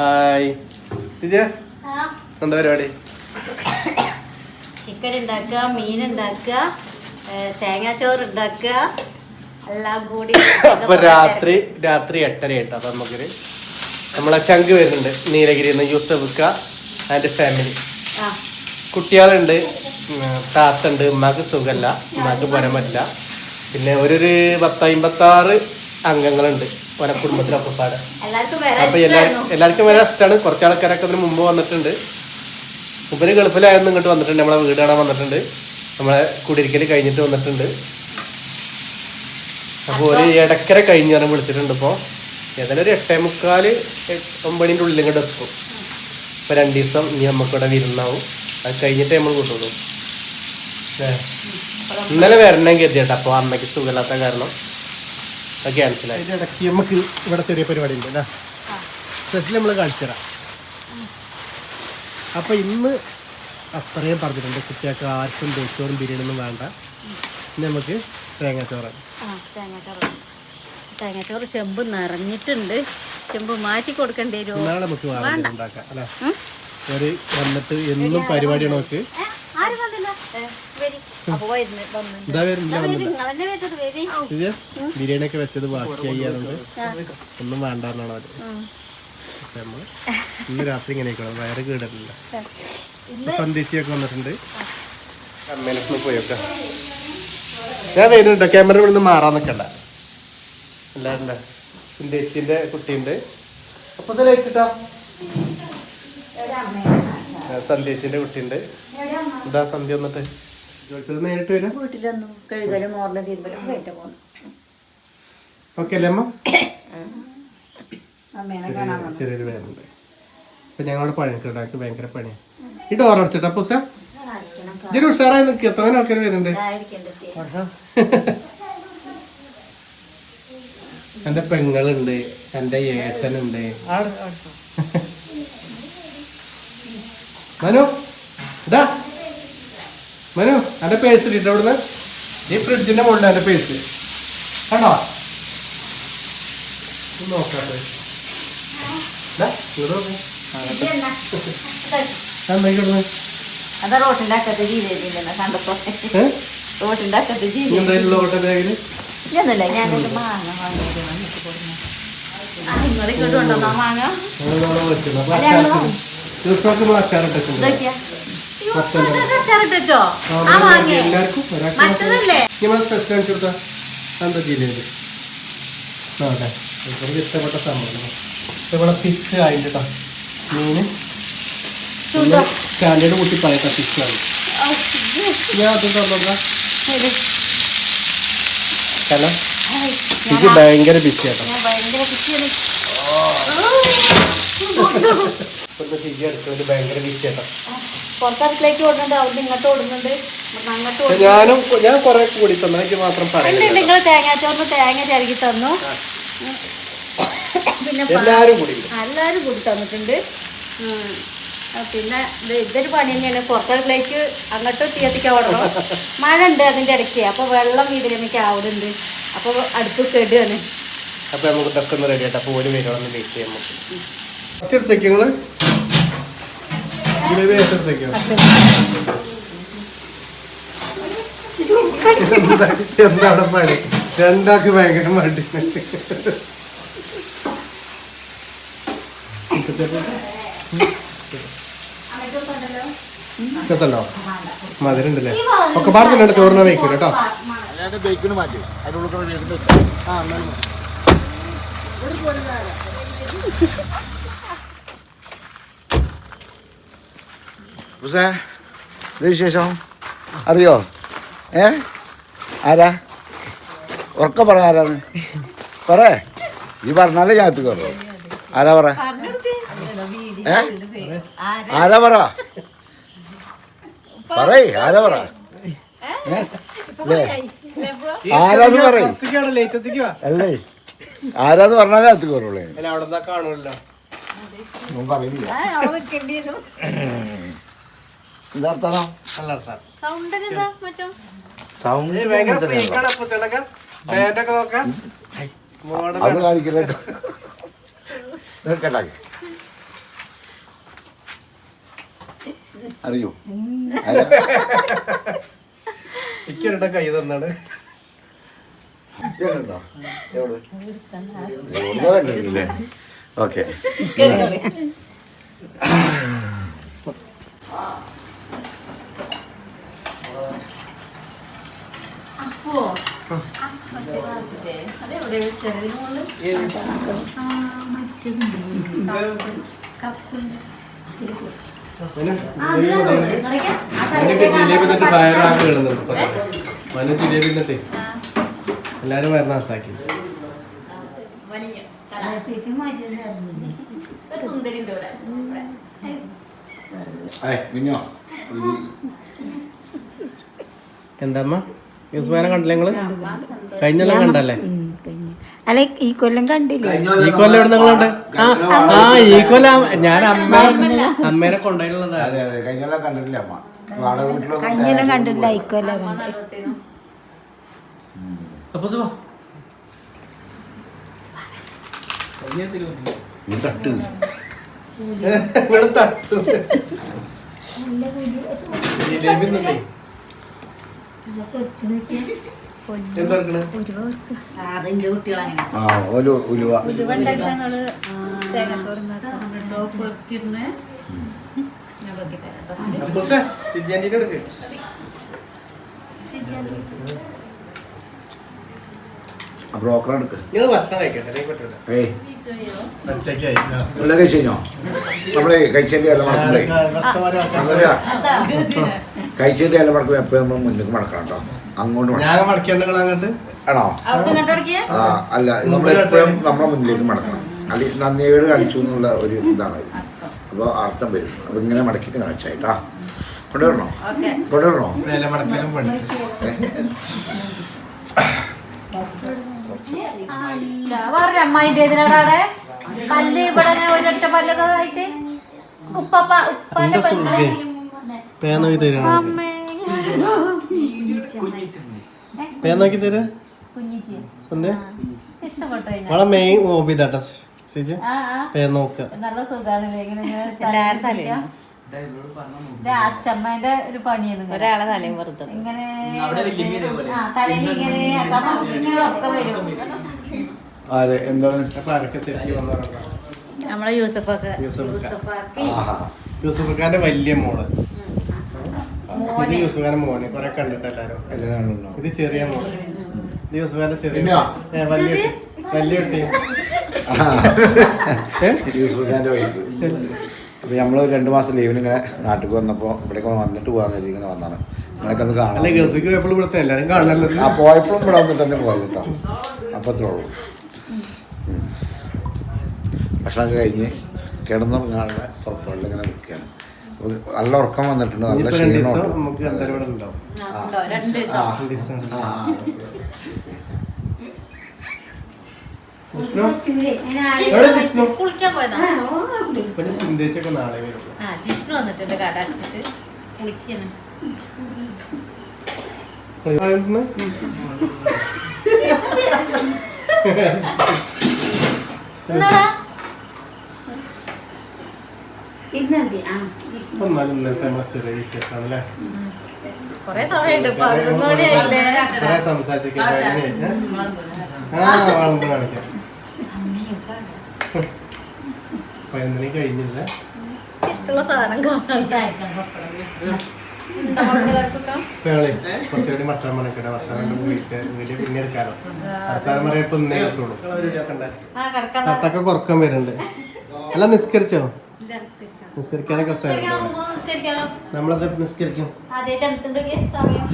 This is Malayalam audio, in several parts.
ഹായ്. സിജ എന്താ പരിപാടി? ചിക്കൻ ഉണ്ടാക്കുക മീൻ ഉണ്ടാക്കുക തേങ്ങാച്ചോറ് ഉണ്ടാക്കുക എല്ലാം കൂടി അപ്പൊ രാത്രി രാത്രി എട്ടര ആയിട്ട് അപ്പൊ നമുക്കൊരു നമ്മളെ ചങ്ക് വരുന്നുണ്ട്. നീലഗിരി യൂസഫ്ക്ക ആൻഡ് ഫാമിലി കുട്ടികളുണ്ട്. താത്തുണ്ട്. ഉമ്മാക്ക് സുഖമല്ല ഉമ്മാക്ക് പോരാൻ പറ്റില്ല. പിന്നെ ഒരു ഒരു പത്ത് അമ്പത്താറ് അംഗങ്ങളുണ്ട്. ഓരോ കുടുംബത്തിലൊക്കെ പാടെ അപ്പൊ എല്ലാ എല്ലാവർക്കും വേറെ ഇഷ്ടമാണ് കുറച്ച് ആൾക്കാരൊക്കെ അതിന് മുമ്പ് വന്നിട്ടുണ്ട്. ഉപരി ഗൾഫിലായിരുന്നു ഇങ്ങോട്ട് വന്നിട്ടുണ്ട്. നമ്മളെ വീട് കാണാൻ വന്നിട്ടുണ്ട്. നമ്മളെ കുടിയിരിക്കൽ കഴിഞ്ഞിട്ട് വന്നിട്ടുണ്ട്. അപ്പോൾ ഒരു ഇടക്കര കഴിഞ്ഞ് ഞാൻ വിളിച്ചിട്ടുണ്ട് ഇപ്പോൾ ഏതായാലും ഒരു എട്ടേ എട്ട് ഒമ്പതിന്റെ ഉള്ളിൽ ഇങ്ങോട്ട് എത്തും. ഇപ്പൊ രണ്ട് ദിവസം ഇനി നമുക്കിവിടെ വിരുന്നാവും. അത് കഴിഞ്ഞിട്ടേ നമ്മൾ കൂട്ടുള്ളൂ. ഇന്നലെ വരണമെങ്കിൽ കരുതിയിട്ട്. അപ്പോൾ അമ്മയ്ക്ക് സുഖമില്ലാത്ത കാരണം. അത് ക്യാൻസലായി ഇടയ്ക്ക് നമുക്ക് ഇവിടെ ചെറിയ പരിപാടി ഉണ്ട് അല്ലേ സ്പെഷ്യൽ നമ്മൾ കാണിച്ചു തരാം. അപ്പൊ ഇന്ന് അത്രയും പറഞ്ഞിട്ടുണ്ട്. കുട്ടികൾക്ക് ആർക്കും നെയ്ച്ചോറും ബിരിയാണി ഒന്നും വേണ്ട. ഇനി നമുക്ക് തേങ്ങാച്ചോറാണ് ആ തേങ്ങാച്ചോറ്. തേങ്ങാച്ചോറ് ചെമ്പ് നിറഞ്ഞിട്ടുണ്ട്. ചെമ്പ് മാറ്റി കൊടുക്കേണ്ടി വരും? നമുക്ക് ഉണ്ടാക്കാം അല്ലേ? ഒരു വന്നിട്ട് എന്നും പരിപാടിയാണ് നോക്ക് ആരും വന്നില്ല? ബിരിയാണി ഒക്കെ വെച്ചത് ബാക്കിയായി ഒന്നും വേണ്ടെന്നാണ്. അപ്പൊ നമ്മൾ ഇന്ന് രാത്രി ഇങ്ങനെ ആക്കണം വയറ് കേടല്ല സന്ദേശിയൊക്കെ വന്നിട്ടുണ്ട്. അമ്മേനൊക്കെ പോയൊക്കെ ഞാൻ വരുന്നുണ്ട്. ക്യാമറ ഇവിടെ നിന്ന് മാറാൻ നിൽക്കണ്ട അല്ലാണ്ട് സന്ദേശിന്റെ കുട്ടിയുണ്ട്. അപ്പൊ ഇത് സന്ദേശിന്റെ കുട്ടിയുണ്ട്. എന്താ സന്ധ്യ വന്നിട്ട്. ജോലിച്ചത് നേരിട്ട് വരാം. വീട്ടിലൊന്നും കഴുകലും മോറിലും തിരുമ്പലും കയറ്റ പോകുന്നു ഓക്കെ അല്ലേ അമ്മ? അമ്മേനെ ചെറിയ- കാണാൻ വന്നു. ചെറിയൊരു വേദന ഇപ്പൊ ഞങ്ങളുടെ പണിയൊക്കെ ഭയങ്കര പണിയാണ് ഈ ഡോർ അടച്ചിട്ട് അപ്പൊ സാർ അടിക്കണം ഇതൊരു ഉഷാറായി നിൽക്കുക എത്ര ആൾക്കാർ വരുന്നുണ്ട്. ചായടിക്കണ്ടേ എന്റെ പെങ്ങളുണ്ട് എന്റെ ഏട്ടനുണ്ട്. മനു ഇതാ. മനു എന്റെ പേഴ്സ് ഇട്ടിട്ട് അവിടുന്ന് ഈ ഫ്രിഡ്ജിന്റെ മുകളിൽ എന്റെ പേഴ്സ് കണ്ടോ? നോക്കാട്ടെ റോട്ടിന്റെ അക്കത്ത് ജീവിതത്തില്ല കണ്ടപ്പോ? റോട്ടിന്റെ അക്കത്ത് ബാഗിൽ ഇതൊന്നുമില്ല ഞാനൊരു മാങ്ങ വാങ്ങിയത് വന്നിട്ട് കൊടുന്നു. നിങ്ങൾ ഇങ്ങോട്ട് കൊണ്ടുവന്നാ മാങ്ങ? ഞങ്ങളിവിടെ അല്ല, ഇഷ്ടപ്പെട്ട സംഭവം ഇവിടെ ഫിഷ് ആയിട്ട് മീന്. സ്റ്റാൻഡേർഡ് കൂട്ടി പറയട്ട അതും തന്നോക്കാം കാരണം ഇത് ഭയങ്കര ബിസി ആട്ടോ ഭയങ്കര ബിസി ആട്ടോ പുറത്തടുക്കളേക്ക് ഓടുന്നുണ്ട് അവിടെ ഇങ്ങോട്ട് ഓടുന്നുണ്ട്. ഞാനും ഞാൻ കുറെ കൂടി തന്നു എനിക്ക് മാത്രം പറയുന്നത് നിങ്ങൾ തേങ്ങാച്ചോറിന് തേങ്ങ ചരുകി തന്നു. പിന്നെ എല്ലാവരും കൂടി എല്ലാവരും കൂടി തന്നിട്ടുണ്ട്. പിന്നെ ഇത് ഇതൊരു പണി തന്നെയാണ്. പുറത്തടുക്കളേക്ക് അങ്ങോട്ട് തീയത്തിക്കാൻ ഓടണം. മഴ ഉണ്ട് അതിന്റെ ഇടയ്ക്ക്. അപ്പോൾ വെള്ളം ഇതിലേക്ക് ആവുന്നുണ്ട്. അപ്പോൾ അടുപ്പ് കെടുകയാണ്. അപ്പോൾ നമുക്ക് ഇതൊക്കെ ഒന്ന് റെഡി ആയിട്ട് അപ്പൊ ഒരു പേരോടൊന്ന് വെയിറ്റ് ചെയ്യാൻ നിങ്ങൾ? ജിലേബി ഏറ്റെടുത്തേക്കോ എന്താ എന്താ അവിടെ പണി? രണ്ടാൾക്ക് ഭയങ്കര മടി. ഇക്കത്തല്ലോ മധുരണ്ടല്ലേ ഒക്കെ പാടത്തില്ല ചോറിനെ വയ്ക്കൂല കേട്ടോ മാറ്റി. ആ എന്നാലും മതി. ഉസേ ഇത് വിശേഷം അറിയോ ഏ ആരാ ഉറക്ക പറ ആരാന്ന് പറ ഈ പറഞ്ഞാലേ ഞാൻ എത്തി കയറുള്ളൂ ആരാ പറ ഏ ആരാ പറ പറയ് ആരാ പറ ആരാന്ന് പറയ് അല്ലേ? ആരാന്ന് പറഞ്ഞാലേ എത്തി കയറുള്ളൂ പറയുന്നില്ല അറിയോ ഇക്കരുടെ കൈ ഓക്കെ മന ജിലേബി എന്നിട്ട് എല്ലാരും ആസാക്കി. മിന്നോ. എന്താമ്മ യൂസ്മാനെ കണ്ടില്ല നിങ്ങൾ? കഴിഞ്ഞെല്ലാം കണ്ടല്ലേ? അല്ല ഈ കൊല്ലം കണ്ടില്ല? ഈ കൊല്ലം എവിടെ നിങ്ങളുണ്ട് ആ ആ ഈ കൊല്ലം ഞാൻ അമ്മ അമ്മേനെ കൊണ്ടുപോയിട്ടുള്ളതാ. അതെ അതെ കണ്ടിട്ടില്ല അമ്മ. വാടക വീട്ടിലൊന്നും കഴിഞ്ഞെല്ലാം കണ്ടില്ല ഈ കൊല്ലം കണ്ടു നടുവത്തേനും അപ്പൊ സുഖം? നീ തട്ട്. ഇവിടെ തട്ടു. ജിലേബി. ഒരു ഉലുവ. ബ്രോക്കർ എടുക്ക്. അല്ലെങ്കിൽ പറ്റൂല ഏയ്. കഴിച്ചു? നമ്മളെ കഴിച്ചേണ്ടി അല്ല മടക്കണ്ടേ അല്ല മടക്കും എപ്പോഴും നമ്മൾ മുന്നിലേക്ക് മടക്കണം കേട്ടോ. അങ്ങോട്ട് ഞാൻ നിങ്ങൾ അങ്ങോട്ട്? ആണോ? ആ അല്ല നമ്മളെപ്പോഴും നമ്മളെ മുന്നിലേക്ക് മടക്കണം. അല്ലെ നന്ദിയോട് കളിച്ചു എന്നുള്ള ഒരു ഇതാണ്. അപ്പോൾ അർത്ഥം വരും. അപ്പോൾ ഇങ്ങനെ മടക്കിയിട്ട് കാണിച്ചായിട്ടാ കൊണ്ടുവരണോ? ഓക്കെ. കൊണ്ടുവരണോ? വേറൊരു അമ്മായിന്റെ ഇതിനവിടെ പല്ല് ഇവിടെ ഇങ്ങനെ ഒരൊറ്റ പല്ലൊക്കെ ആയിട്ട്. ഉപ്പപ്പ ഉപ്പാന്റെ എന്താ സുഖേ? പേ നോക്കി തരാണ് പേ നോക്കി തരാ? എന്തേ? നമ്മളെ മെയിൻ ഹോബി ഇതാട്ടാ ചേച്ചി നോക്കുക. നല്ല അച്ഛമ്മേന്റെ ഒരു പണിയാണ് ഒരാളെ തലയും വെറുതെ ഇങ്ങനെ തലയിൽ ഇങ്ങനെ ഉറക്കം വരും. നമ്മളെ യൂസഫൊക്കെ. വലിയ മോൾ. ഇത് മോന്. കൊറേ കണ്ടിട്ട് എല്ലാരും. ഉണ്ടോ ഇത് ചെറിയ മോൾ ഇത് യൂസഫാന്റെ ചെറിയ? ഏ, വലിയ കുട്ടി. വലിയ കുട്ടി. വൈഫ് അപ്പോൾ നമ്മൾ രണ്ട് മാസം ലീവിന് ഇങ്ങനെ നാട്ടിൽ വന്നപ്പോ ഇവിടേക്ക് വന്നിട്ട് പോകാന്ന് വെച്ചാൽ ഇങ്ങനെ വന്നാണ്. നിങ്ങളൊക്കെ ഒന്ന് അല്ല കാണാം ഗൾഫിക്ക് പോയപ്പോൾ ഇവിടുത്തെ എല്ലാരും കാണണല്ലോ ആ പോയപ്പോഴും ഇവിടെ വന്നിട്ട് തന്നെ പോയത് കേട്ടോ അപ്പോൾ അത്രേ ഉള്ളൂ. ഉം. ഭക്ഷണമൊക്കെ കഴിഞ്ഞ് കിടന്നുറങ്ങാനുള്ള പുറത്തുള്ള ഇങ്ങനെ നല്ല ഉറക്കം വന്നിട്ടുണ്ട് നല്ല ക്ഷീണമുണ്ട് ജിഷ്ണു? വന്നിട്ടുണ്ട് കട അടച്ചിട്ട് കുളിക്കുന്നു ആയിരുന്നു? എന്താടാ? എന്നാലും ഇന്നത്തെ നമ്മളെ ചെറിയ വിശേഷമാണ് അല്ലേ കൊറേ സമയമുണ്ട്. പതിനൊന്ന് മണിയായില്ലേ കുറെ സംസാരിച്ചൊക്കെ എങ്ങനെയാ ആ വളമ്പ് കാണിക്കാം. പതിനൊന്നണി കഴിഞ്ഞില്ല? ഇഷ്ടമുള്ള സാധനം കുറച്ചുകൂടി വർത്താൻ പിന്നെ എടുക്കാറോ ഇന്നേ കിട്ടുള്ളൂ. തത്തൊക്കെ കുറക്കം വരുന്നുണ്ട്. അല്ല നിസ്കരിച്ചോ? നിസ്കരിക്കാനൊക്കെ നമ്മളെ നിസ്കരിക്കും. ആദ്യമായിട്ട് അടുത്തുണ്ടെങ്കിൽ സമയം.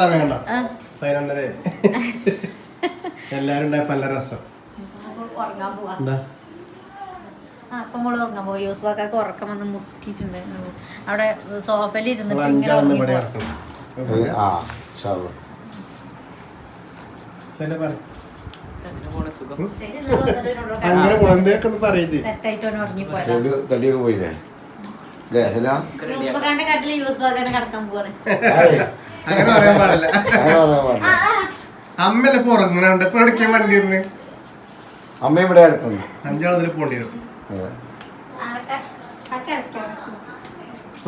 സമയം ഉണ്ടോ പതിനൊന്നര. എല്ലാരും ഉണ്ടായപ്പോ നല്ല രസം. ഉറങ്ങാൻ പോവാ. എന്താ? ആ മോൾ ഉറങ്ങാൻ പോയി. യൂസ് ഉറക്കം വന്ന് മുട്ടിയിട്ടുണ്ട്. അവിടെ സോഫയിൽ ഇരുന്നിട്ട് ഇങ്ങനെ അഞ്ചാവുന്ന ഉറങ്ങി അങ്ങനെ കുഴന്തയൊക്കെ ഒന്ന് പറയത് പോയില്ലേ? അങ്ങനെ പറയാൻ പാടില്ല. അമ്മയല്ലേ ഇപ്പൊ ഉറങ്ങണുണ്ട് ഇപ്പൊ എവിടേക്കാ വണ്ടി ഇരുന്ന് അമ്മ ഇവിടെ അഞ്ചാളതിൽ പോണ്ടി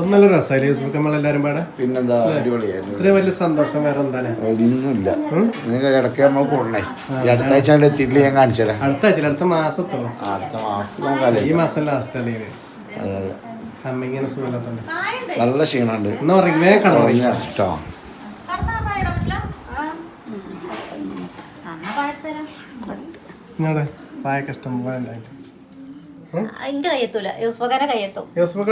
ഇപ്പം നല്ല രസമായില്ലേ? യൂസുഫ് നമ്മളെല്ലാരും പാടെ? പിന്നെന്താ അടിപൊളിയായിരുന്നു ഇത്രയും വലിയ സന്തോഷം വേറെ എന്താണ് ഒന്നുമില്ല നിങ്ങൾക്ക് ഇടയ്ക്ക് നമ്മൾ കൊണ്ടേ ഈ അടുത്ത ആഴ്ച അങ്ങോട്ട് എത്തിയിട്ടില്ല ഞാൻ കാണിച്ചു തരാം. അടുത്ത ആഴ്ച അടുത്ത മാസത്തോളം അടുത്ത മാസത്തിൽ ഈ മാസം ലാസ്റ്റ് അല്ലെങ്കിൽ അതെ അതെ. അമ്മ നല്ല ക്ഷീണമുണ്ട്. എന്നാ ഉറങ്ങി കടന്നു. ഉറങ്ങാ കേട്ടോ ഇങ്ങോട്ട് പായൊക്കെ ഇഷ്ടം പോലെ ഉണ്ടായിട്ട്. എന്റെ കയ്യെത്തൂല യൂസ്ഫക്കാരെ കയ്യെത്തും യൂസുഫ്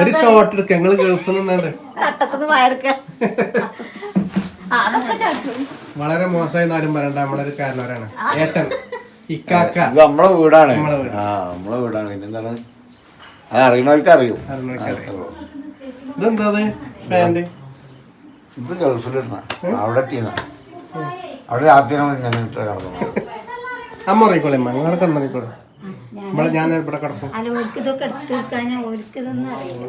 ഒരു ഷോട്ട് എടുക്ക. ഞങ്ങൾ ഗൾഫിൽ നിന്നാണ്ട്. വളരെ മോശമായി ആരും പറയണ്ട. നമ്മളൊരു കാരണവരാണ്. ഏട്ടൻ ഇക്കാക്ക. ഇത് നമ്മളെ വീടാണ്. നമ്മളെ വീട്. ആ നമ്മളെ വീടാണ്. പിന്നെന്താണ് അത് അറിയണവർക്ക് അറിയും. ഇതെന്താ പാന്റ് ഇത് ഗൾഫിലിടണ അവിടെ അവിടെ രാത്രി ഇങ്ങനെ ഇട്ട് കിടന്നു അമ്മ അറിയിക്കോളെ അമ്മ. കിടന്നിക്കോളെ ഇവിടെ ഞാൻ ഇവിടെ കിടക്കും. അല്ല ഓർക്ക് ഇതൊക്കെ എടുത്തു കൊടുക്കാനാ ഓർക്ക് ഇതൊന്നും അറിയില്ല.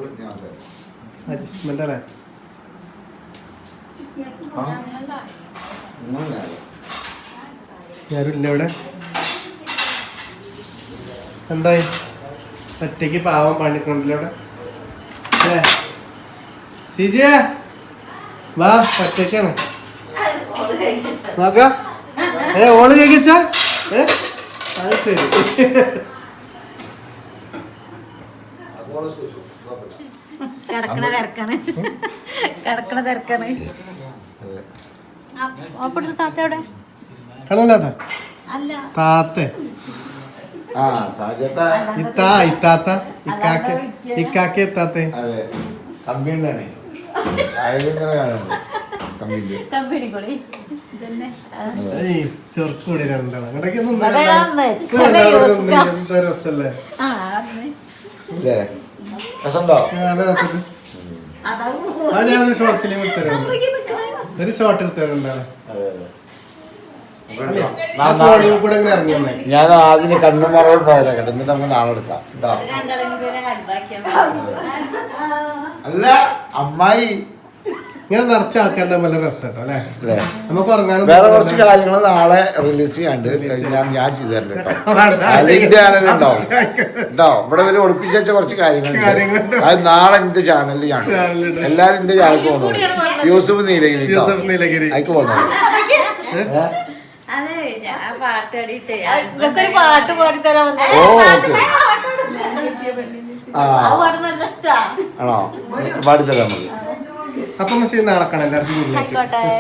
അഡ്ജസ്റ്റ്മെന്റ് അല്ലേ? ഞാനില്ല ഇവിടെ? എന്തായി? ഒറ്റയ്ക്ക് പാവം പണിക്കൊണ്ടില്ല ഇവിടെ. സിജിയ വാ ഒറ്റയ്ക്കാണ്. നോക്കാം ഏ ഓൾ കഴിക്കച്ചാ ഏ അത് ശരി. കിടക്കണ തിരക്കാണ്. കിടക്കണ തിരക്കാണ്. അപ്പോഴത്തെ താത്ത എവിടെ? ആ സാജത്ത ഇത്താ ഇത്താത്ത. ഇക്കാക്ക ഇക്കാക്ക ഇത്താത്തേ അതെ. കമ്പിണ്ടാണ് രണ്ടാണ് രസല്ലേ ആ അല്ലേ? രസമുണ്ടോ? അത് ഞാനൊരു ഷോർട്ട് ഫിലിം എടുത്തരുന്നുണ്ട് ഒരു ഷോർട്ട് ഞാൻ ആദ്യം കണ്ണു മറവും പോയാലോ കേട്ടോ എന്നിട്ട് നമുക്ക് നാളെ എടുക്കാം. കേട്ടോ? രണ്ടാളും കൂടി അല്ല അമ്മായി. ഇങ്ങനെ നിറച്ച ആൾക്കാരുടെ നല്ല രസം അല്ലേ? നമുക്ക് ഉറങ്ങാനും വേറെ കുറച്ച് കാര്യങ്ങൾ നാളെ റിലീസ് ചെയ്യാണ്ട് ഞാൻ ഞാൻ ചെയ്തു തരണ്ട ചാനൽ ഉണ്ടാവും. ഇവിടെ വരെ ഒളിപ്പിച്ച കുറച്ച് കാര്യങ്ങളുണ്ട്. അത് നാളെ എന്റെ ചാനലിൽ ഞാൻ. എല്ലാരും എന്റെ ചാനലിൽ പോകുന്നു യൂസഫ് നീലഗിരി അയക്ക് അതിക്ക് പോകുന്നു ഞാൻ പാട്ട് ഒരു പാട്ട് ഓ ഓക്കെ. ആ. പാടിത്തരാം നമുക്ക്. അപ്പൊ ശരി നാളെ കാണാം എല്ലാവർക്കും good night.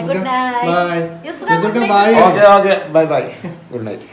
Good night. Bye bye okay okay. Bye bye. Good night.